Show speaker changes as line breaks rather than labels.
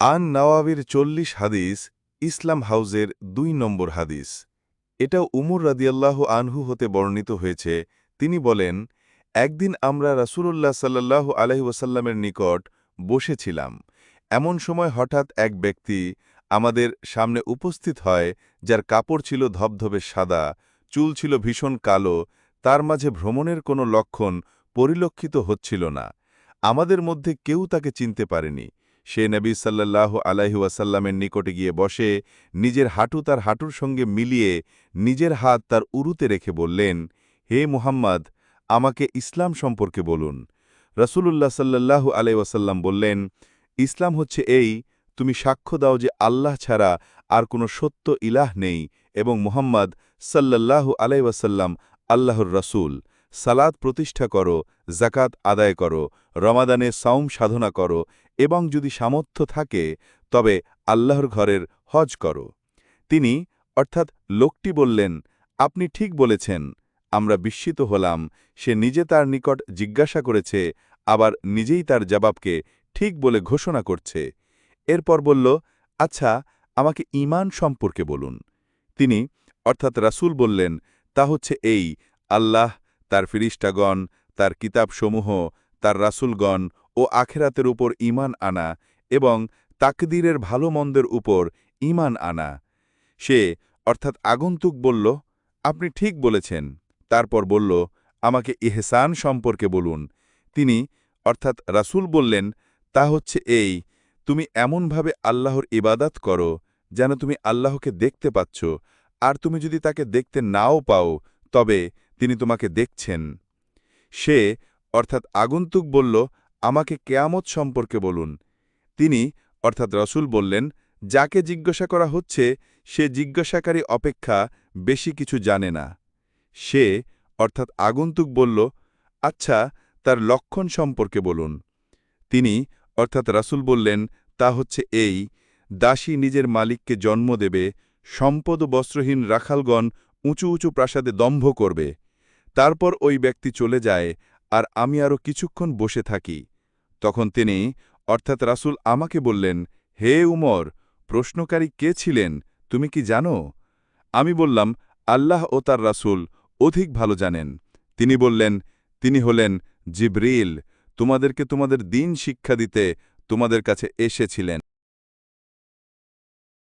আন নওয়াবির চল্লিশ হাদিস ইসলাম হাউজের দুই নম্বর হাদিস। এটা উমর রাদিয়াল্লাহ আনহু হতে বর্ণিত হয়েছে। তিনি বলেন, একদিন আমরা রাসূলুল্লাহ সাল্লাহ আলহি ওয়াসাল্লামের নিকট বসেছিলাম। এমন সময় হঠাৎ এক ব্যক্তি আমাদের সামনে উপস্থিত হয়, যার কাপড় ছিল ধবধবে সাদা, চুল ছিল ভীষণ কালো, তার মাঝে ভ্রমণের কোনো লক্ষণ পরিলক্ষিত হচ্ছিল না। আমাদের মধ্যে কেউ তাকে চিনতে পারেনি। সে নবী সাল্লাল্লাহু আলাইহি ওয়াসাল্লামের নিকটে গিয়ে বসে নিজের হাঁটু তার হাঁটুর সঙ্গে মিলিয়ে নিজের হাত তার উরুতে রেখে বললেন, হে মুহাম্মদ, আমাকে ইসলাম সম্পর্কে বলুন। রসুলুল্লাহ সাল্লাল্লাহু আলাইহি ওয়াসাল্লাম বললেন, ইসলাম হচ্ছে এই, তুমি সাক্ষ্য দাও যে আল্লাহ ছাড়া আর কোনো সত্য ইলাহ নেই এবং মুহাম্মদ সাল্লাল্লাহু আলাইহি ওয়াসাল্লাম আল্লাহর রসুল। সালাদ প্রতিষ্ঠা করো জাকাত আদায় করো, রমাদানে সাউম সাধনা করো এবং যদি সামর্থ্য থাকে, তবে আল্লাহর ঘরের হজ করো। তিনি, অর্থাৎ লোকটি বললেন, আপনি ঠিক বলেছেন, আমরা বিস্মিত হলাম, সে নিজে তার নিকট জিজ্ঞাসা করেছে, আবার নিজেই তার জবাবকে ঠিক বলে ঘোষণা করছে। এরপর বলল আচ্ছা আমাকে ঈমান সম্পর্কে বলুন। তিনি, অর্থাৎ রাসূল বললেন, তা হচ্ছে এই, আল্লাহ তার ফিরিস্টাগণ তার কিতাবসমূহ, তার রাসূলগণ ও আখেরাতের উপর ঈমান আনা এবং তাকদীরের ভালো মন্দের উপর ঈমান আনা। সে অর্থাৎ আগন্তুক বলল, আপনি ঠিক বলেছেন। তারপর বলল, আমাকে ইহসান সম্পর্কে বলুন। তিনি অর্থাৎ রাসূল বললেন, তা হচ্ছে এই, তুমি এমনভাবে আল্লাহর ইবাদাত করো যেন তুমি আল্লাহকে দেখতে পাচ্ছ, আর তুমি যদি তাকে দেখতে নাও পাও, তবে তিনি তোমাকে দেখছেন। সে, অর্থাৎ আগন্তুক বলল, আমাকে কেয়ামত সম্পর্কে বলুন। তিনি, অর্থাৎ রসুল বললেন, যাকে জিজ্ঞাসা করা হচ্ছে, সে জিজ্ঞাসাকারী অপেক্ষা বেশি কিছু জানে না। সে, অর্থাৎ আগন্তুক বলল আচ্ছা তার লক্ষণ সম্পর্কে বলুন। তিনি, অর্থাৎ রাসূল বললেন, তা হচ্ছে এই, দাসী নিজের মালিককে জন্ম দেবে, সম্পদ বস্ত্রহীন রাখালগণ উঁচু উঁচু প্রাসাদে দম্ভ করবে। তারপর ওই ব্যক্তি চলে যায় আর আমি আরও কিছুক্ষণ বসে থাকি। তখন তিনি, অর্থাৎ রাসূল আমাকে বললেন, হে উমর, প্রশ্নকারী কে ছিলেন? তুমি কি জানো? আমি বললাম, আল্লাহ ও তার রাসূল অধিক ভালো জানেন। তিনি বললেন, তিনি হলেন জিব্রিল, তোমাদেরকে তোমাদের দিন শিক্ষা দিতে তোমাদের কাছে এসেছিলেন।